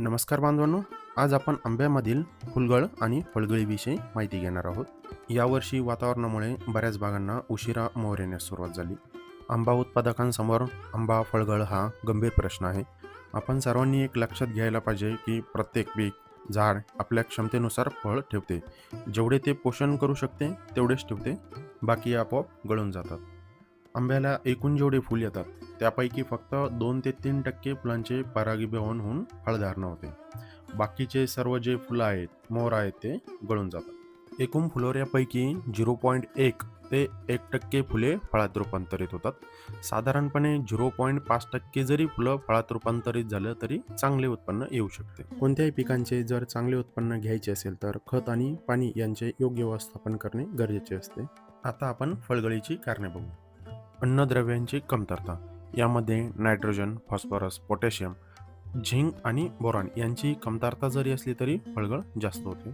नमस्कार बांधवांनो आज आपण आंब्यामधील फुलगळ आणि फळगळीविषयी माहिती घेणार आहोत. यावर्षी वातावरणामुळे बऱ्याच भागांना उशिरा मोहर येण्यास सुरुवात झाली. आंबा उत्पादकांसमोर आंबा फळगळ हा गंभीर प्रश्न आहे. आपण सर्वांनी एक लक्षात घ्यायला पाहिजे की प्रत्येक पीक झाड आपल्या क्षमतेनुसार फळ ठेवते. जेवढे ते पोषण करू शकते तेवढेच ठेवते. बाकी आपोआप गळून जातात. आंब्याला एकूण जेवढे फुल येतात त्यापैकी फक्त दोन ते तीन टक्के फुलांचे परागीभवन होऊन फळधारणा होते. बाकीचे सर्व जे फुलं आहेत मोहर आहेत ते गळून जातात. एकूण फुलोऱ्यापैकी झिरो पॉईंट एक ते एक टक्के फुले फळात रूपांतरित होतात. साधारणपणे झिरो पॉईंट पाच टक्के जरी फुलं फळात रूपांतरित झालं तरी चांगले उत्पन्न येऊ शकते. कोणत्याही पिकांचे जर चांगले उत्पन्न घ्यायचे असेल तर खत आणि पाणी यांचे योग्य व्यवस्थापन करणे गरजेचे असते. आता आपण फळगळीची कारणे बघू. अन्नद्रव्यांची कमतरता. यामध्ये नायट्रोजन फॉस्फरस पोटॅशियम झिंक आणि बोरॉन यांची कमतरता जरी असली तरी फळगळ जास्त होते.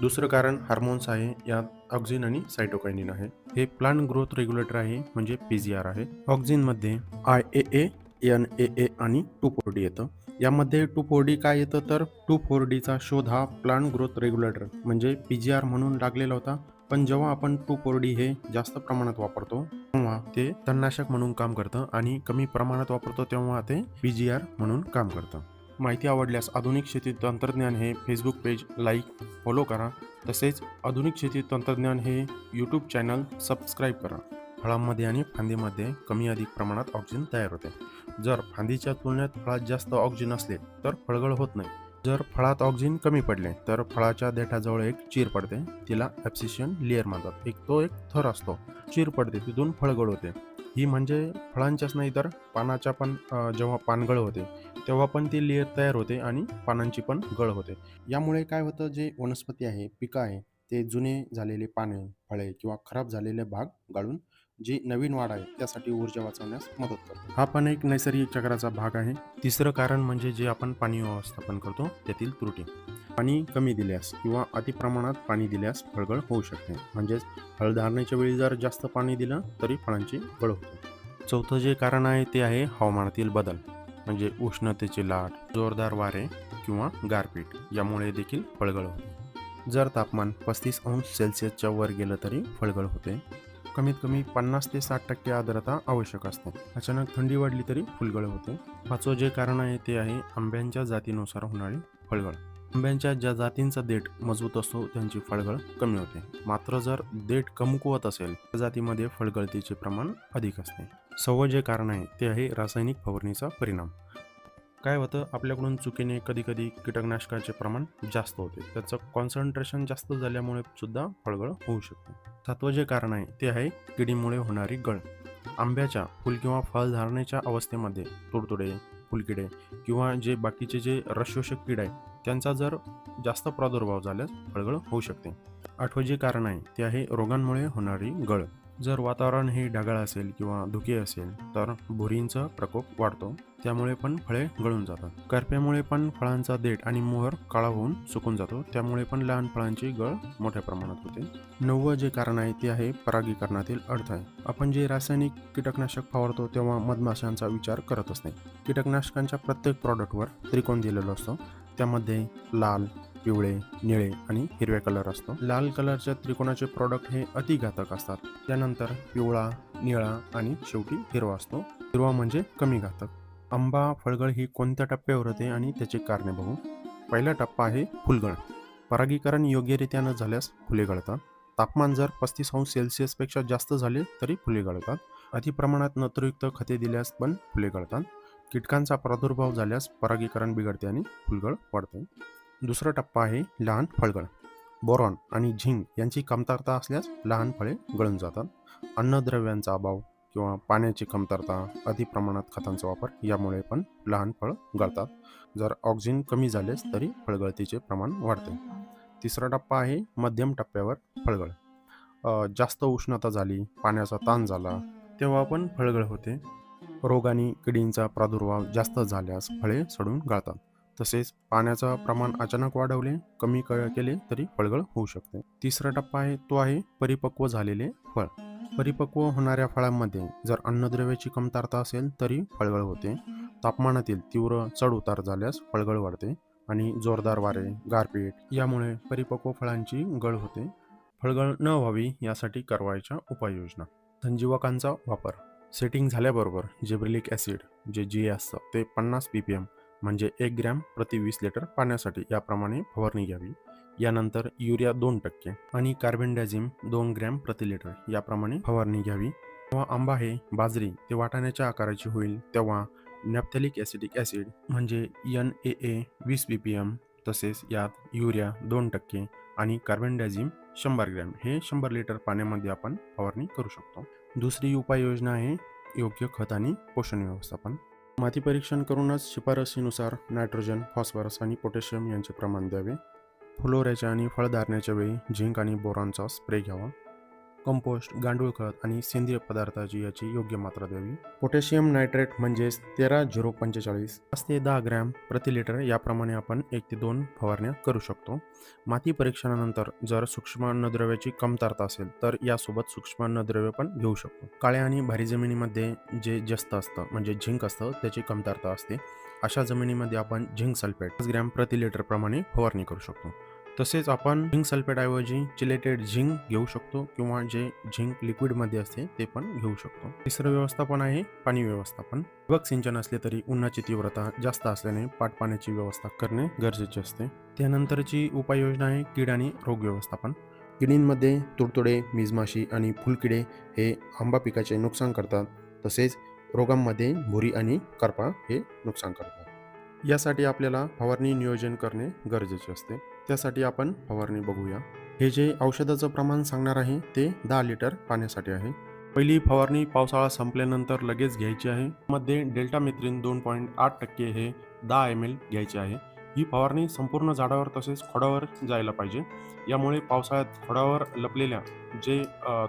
दुसरं कारण हार्मोन्स आहे यात ऑक्झिन आणि सायटोकायनिन आहे. हे प्लांट ग्रोथ रेग्युलेटर आहे म्हणजे पी जी आर आहे. ऑक्झिनमध्ये I A A N A ए आणि टू फोर डी येतं. यामध्ये टू फोर डी काय येतं तर टू फोर डीचा शोध हा प्लांट ग्रोथ रेग्युलेटर म्हणजे पी जी आर म्हणून लागलेला होता. पण जेव्हा आपण टू कोरडी हे जास्त प्रमाणात वापरतो तेव्हा ते तणनाशक म्हणून काम करतं आणि कमी प्रमाणात वापरतो तेव्हा ते पी जी आर म्हणून काम करतं. माहिती आवडल्यास आधुनिक शेती तंत्रज्ञान हे फेसबुक पेज लाईक फॉलो करा. तसेच आधुनिक शेती तंत्रज्ञान हे यूट्यूब चॅनल सबस्क्राईब करा. फळांमध्ये आणि फांदीमध्ये कमी अधिक प्रमाणात ऑक्सिजन तयार होते. जर फांदीच्या तुलनेत फळात जास्त ऑक्सिजन असले तर फळगळ होत नाही. जर फळात ऑक्सिजन कमी पडले तर फळाच्या देठाजवळ एक चीर पडते. तिला ॲप्सिशियन लेअर म्हणतात. एक तो एक थर असतो. चीर पडते. तिथून फळगळ होते. ही म्हणजे फळांच्याच नाही तर पानाच्या पण जेव्हा पानगळ होते तेव्हा पण ती लेअर तयार होते आणि पानांची पण गळ होते. यामुळे काय होतं जे वनस्पती आहे पिकं आहे ते जुने झालेले पाने फळे किंवा खराब झालेले भाग गाळून जी नवीन वाढ आहे त्यासाठी ऊर्जा वाचवण्यास मदत करतो. हा पण एक नैसर्गिक चक्राचा भाग आहे. तिसरं कारण म्हणजे जे आपण पाणी व्यवस्थापन करतो त्यातील त्रुटी. पाणी कमी दिल्यास किंवा अतिप्रमाणात पाणी दिल्यास फळगळ होऊ शकते. म्हणजेच फळधारणेच्या वेळी जर जास्त पाणी दिलं तरी फळांची गळ होते. चौथं जे कारण आहे ते आहे हवामानातील बदल. म्हणजे उष्णतेची लाट जोरदार वारे किंवा गारपीट यामुळे देखील फळगळ होते. जर तापमान पस्तीस अंश सेल्सिअसच्या वर गेलं तरी फळगळ होते. कमीत कमी पन्नास ते साठ टक्के आर्द्रता आवश्यक असते. अचानक थंडी वाढली तरी फुलगळ होते. पाचवं जे कारण आहे ते आहे आंब्यांच्या जातीनुसार होणारी फळगळ. आंब्यांच्या ज्या जातींचा देठ मजबूत असतो त्यांची फळगळ कमी होते. मात्र जर देठ कमकुवत असेल त्या जातीमध्ये फळगळतीचे प्रमाण अधिक असते. सव्वं जे कारण आहे ते आहे रासायनिक फवारणीचा परिणाम. काय होतं? आपल्याकडून चुकीने कधी कधी कीटकनाशकाचे प्रमाण जास्त होते. त्याचं कॉन्सन्ट्रेशन जास्त झाल्यामुळे सुद्धा फळगळ होऊ शकते. सातवं जे कारण आहे ते आहे किडीमुळे होणारी गळ. आंब्याच्या फुल किंवा फळधारणेच्या अवस्थेमध्ये तुडतुडे फुलकिडे किंवा जे बाकीचे जे रसशोषक किड आहे त्यांचा जर जास्त प्रादुर्भाव झाल्यास फळगळ होऊ शकते. आठवं जे कारण आहे ते आहे रोगांमुळे होणारी गळ. जर वातावरण हे ढगाळ असेल किंवा धुके असेल तर भुरींचा प्रकोप वाढतो. त्यामुळे पण फळे गळून जातात. करप्यामुळे पण फळांचा देठ आणि मोहर काळा होऊन सुकून जातो. त्यामुळे पण लहान फळांची गळ मोठ्या प्रमाणात होते. नववं जे कारण आहे ते आहे परागीकरणातील अडथळे. आपण जे रासायनिक कीटकनाशक फवारतो तेव्हा मधमाशांचा विचार करतच नाही. कीटकनाशकांच्या प्रत्येक प्रॉडक्टवर त्रिकोण दिलेला असतो. त्यामध्ये लाल पिवळे निळे आणि हिरव्या कलर असतो. लाल कलरच्या त्रिकोणाचे प्रॉडक्ट हे अतिघातक असतात. त्यानंतर पिवळा निळा आणि शेवटी हिरवा असतो. हिरवा म्हणजे कमी घातक. आंबा फळगळ ही कोणत्या टप्प्यावर होते आणि त्याचे कारणे बघू. पहिला टप्पा आहे फुलगळ. परागीकरण योग्यरित्या न झाल्यास फुले गळतात. तापमान जर पस्तीस अंश सेल्सिअसपेक्षा जास्त झाले तरी फुले गळतात. अतिप्रमाणात नत्रयुक्त खते दिल्यास पण फुले गळतात. कीटकांचा प्रादुर्भाव झाल्यास परागीकरण बिघडते आणि फुलगळ वाढते. दुसरा टप्पा आहे लहान फळगळ. बोरॉन आणि झिंक यांची कमतरता असल्यास लहान फळे गळून जातात. अन्नद्रव्यांचा अभाव किंवा पाण्याची कमतरता अतिप्रमाणात खतांचा वापर यामुळे पण लहान फळ गळतात. जर ऑक्सिजन कमी झालेस तरी फळगळतीचे प्रमाण वाढते. तिसरा टप्पा आहे मध्यम टप्प्यावर फळगळ. जास्त उष्णता झाली पाण्याचा ताण झाला तेव्हा पण फळगळ होते. रोग आणि किडींचा प्रादुर्भाव जास्त झाल्यास फळे सडून गळतात. तसेच पाण्याचं प्रमाण अचानक वाढवले कमी केले तरी फळगळ होऊ शकते. तिसरा टप्पा आहे तो आहे परिपक्व झालेले फळ. परिपक्व होणाऱ्या फळांमध्ये जर अन्नद्रव्याची कमतरता असेल तरी फळगळ होते. तापमानातील तीव्र चढ उतार झाल्यास फळगळ वाढते आणि जोरदार वारे गारपीट यामुळे परिपक्व फळांची गळ होते. फळगळ न व्हावी यासाठी करवायच्या उपाययोजना. संजीवकांचा वापर. सेटिंग झाल्याबरोबर जेब्रिलिक ॲसिड जे जी असतं ते पन्नास पी पी एम म्हणजे एक ग्रॅम प्रति वीस लिटर पाण्यासाठी याप्रमाणे फवारणी घ्यावी. यानंतर युरिया दोन टक्के आणि कार्बन डॅझिम दोन ग्रॅम प्रति लिटर याप्रमाणे फवारणी घ्यावी. तेव्हा आंबा हे बाजरी ते वाटाण्याच्या आकाराची होईल तेव्हा नॅप्थॅलिक ॲसिडिक ॲसिड म्हणजे एन ए ए वीस बी पी एम तसेच यात युरिया दोन टक्के आणि कार्बन डायझिम शंभर ग्रॅम हे शंभर लिटर पाण्यामध्ये आपण फवारणी करू शकतो. दुसरी उपाययोजना आहे योग्य खत आणि पोषण व्यवस्थापन. माती परीक्षण करूनच शिफारसीनुसार नायट्रोजन फॉस्फरस आणि पोटॅशियम यांचे प्रमाण द्यावे. फुलोऱ्याच्या आणि फळधारण्याच्या वेळी झिंक आणि बोरॉनचा स्प्रे घ्यावा. कंपोस्ट गांडूळ खत आणि सेंद्रिय पदार्थाची याची योग्य मात्रा द्यावी. पोटॅशियम नायट्रेट म्हणजेच तेरा झिरो पंचेचाळीस पाच ते दहा ग्रॅम प्रति लिटर याप्रमाणे आपण एक ते दोन फवारण्या करू शकतो. माती परीक्षणानंतर जर सूक्ष्म अन्नद्रव्याची कमतरता असेल तर यासोबत सूक्ष्म अन्नद्रव्य पण घेऊ शकतो. काळ्या आणि भारी जमिनीमध्ये जे जास्त असतं म्हणजे झिंक असतं त्याची कमतरता असते. अशा जमिनीमध्ये आपण झिंक सल्फेट पाच ग्रॅम प्रति लिटर प्रमाणे फवारणी करू शकतो. तसेच आपण झिंक सल्फेटऐवजी चिलेटेड झिंक घेऊ शकतो किंवा जे झिंक लिक्विडमध्ये असते ते पण घेऊ शकतो. तिसरं व्यवस्थापन आहे पाणी व्यवस्थापन. ठिबक सिंचन असले तरी उन्हाची तीव्रता जास्त असल्याने पाटपाण्याची व्यवस्था करणे गरजेचे असते. त्यानंतरची उपाययोजना आहे कीड आणि रोग व्यवस्थापन. किडींमध्ये तुडतुडे मिजमाशी आणि फुलकिडे हे आंबा पिकाचे नुकसान करतात. तसेच रोगांमध्ये भुरी आणि करपा हे नुकसान करतात. यासाठी आपल्याला फवारणी नियोजन करणे गरजेचे असते. त्यासाठी आपण फवारणी बघूया. हे जे औषधाचं प्रमाण सांगणार आहे ते दहा लिटर पाण्यासाठी आहे. पहिली फवारणी पावसाळा संपल्यानंतर लगेच घ्यायची आहे. मध्ये डेल्टामेत्रिन दोन पॉईंट आठ टक्के हे दहा एम एल घ्यायचे आहे. ही फवारणी संपूर्ण झाडावर तसेच खोडावर जायला पाहिजे. यामुळे पावसाळ्यात खोडावर लपलेल्या जे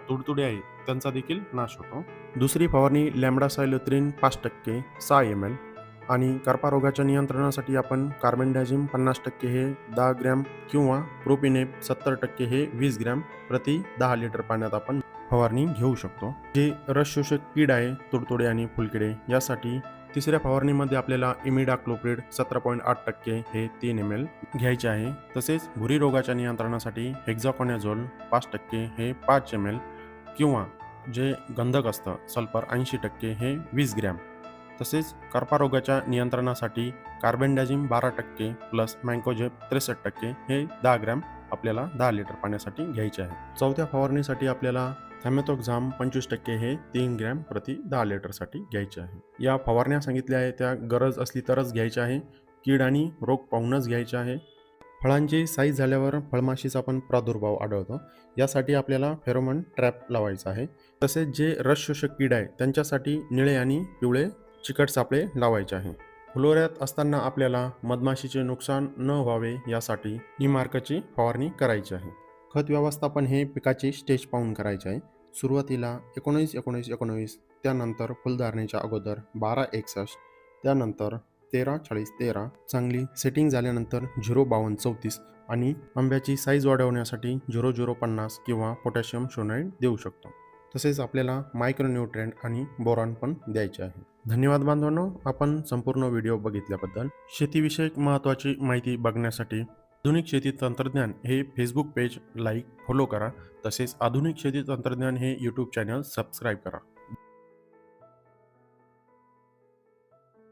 तुडतुडे आहे त्यांचा देखील नाश होतो. दुसरी फवारणी लॅमडा सायलोत्रीन पाच टक्के सहा एम एल आणि कर्पारोगाच्या नियंत्रणासाठी आपण कार्बन डायझिम पन्नास टक्के हे दहा ग्रॅम किंवा प्रोपिनेप सत्तर टक्के हे वीस ग्रॅम प्रति दहा लिटर पाण्यात आपण फवारणी घेऊ शकतो. जे रस शोषक कीड आहे तुडतुडे आणि फुलकिडे यासाठी तिसऱ्या फवारणीमध्ये आपल्याला इमिडा क्लोप्रिड सतरा पॉईंट आठ टक्के हे तीन एम एल घ्यायचे आहे. तसेच भुरी रोगाच्या नियंत्रणासाठी हेक्झाकॉनॅझोल पाच टक्के हे पाच एम एल किंवा जे गंधक असतं सल्फर ऐंशी टक्के हे वीस ग्रॅम तसेच कर्पारोगाच्या नियंत्रणासाठी कार्बन डायझिम बारा टक्के प्लस मँकोजेब त्रेसष्ट टक्के हे दहा ग्रॅम आपल्याला दहा लिटर पाण्यासाठी घ्यायचे आहे. चौथ्या फवारणीसाठी आपल्याला थॅमेथोक्झाम पंचवीस टक्के हे तीन ग्रॅम प्रति दहा लिटरसाठी घ्यायचे आहे. या फवारण्या सांगितल्या आहे त्या गरज असली तरच घ्यायच्या आहे. कीड आणि रोग पाहूनच घ्यायचे आहे. फळांची साईज झाल्यावर फळमाशीचा पण प्रादुर्भाव आढळतो. यासाठी आपल्याला फेरोमन ट्रॅप लावायचा आहे. तसेच जे रस शोषक कीड आहे त्यांच्यासाठी निळे आणि पिवळे चिकट सापळे लावायचे आहे. फुलोऱ्यात असताना आपल्याला मधमाशीचे नुकसान न व्हावे यासाठी निमार्कची फवारणी करायची आहे. खत व्यवस्थापन हे पिकाची स्टेज पाहून करायचे आहे. सुरुवातीला एकोणीस एकोणीस एकोणवीस त्यानंतर फुलधारणेच्या अगोदर बारा एकसष्ट त्यानंतर तेरा चाळीस तेरा चांगली सेटिंग झाल्यानंतर झिरो बावन्न चौतीस आणि आंब्याची साईज वाढवण्यासाठी झिरो झिरो पन्नास किंवा पोटॅशियम शोनाईड देऊ शकतो. तसेच आपल्याला मायक्रोन्यूट्रेंट आणि बोरॉन पण द्यायचे आहे. धन्यवाद बांधवांनो. आपण संपूर्ण व्हिडिओ बघितल्याबद्दल शेतीविषयक महत्त्वाची माहिती बघण्यासाठी आधुनिक शेती तंत्रज्ञान हे फेसबुक पेज लाईक फॉलो करा. तसेच आधुनिक शेती तंत्रज्ञान हे यूट्यूब चॅनल सबस्क्राईब करा.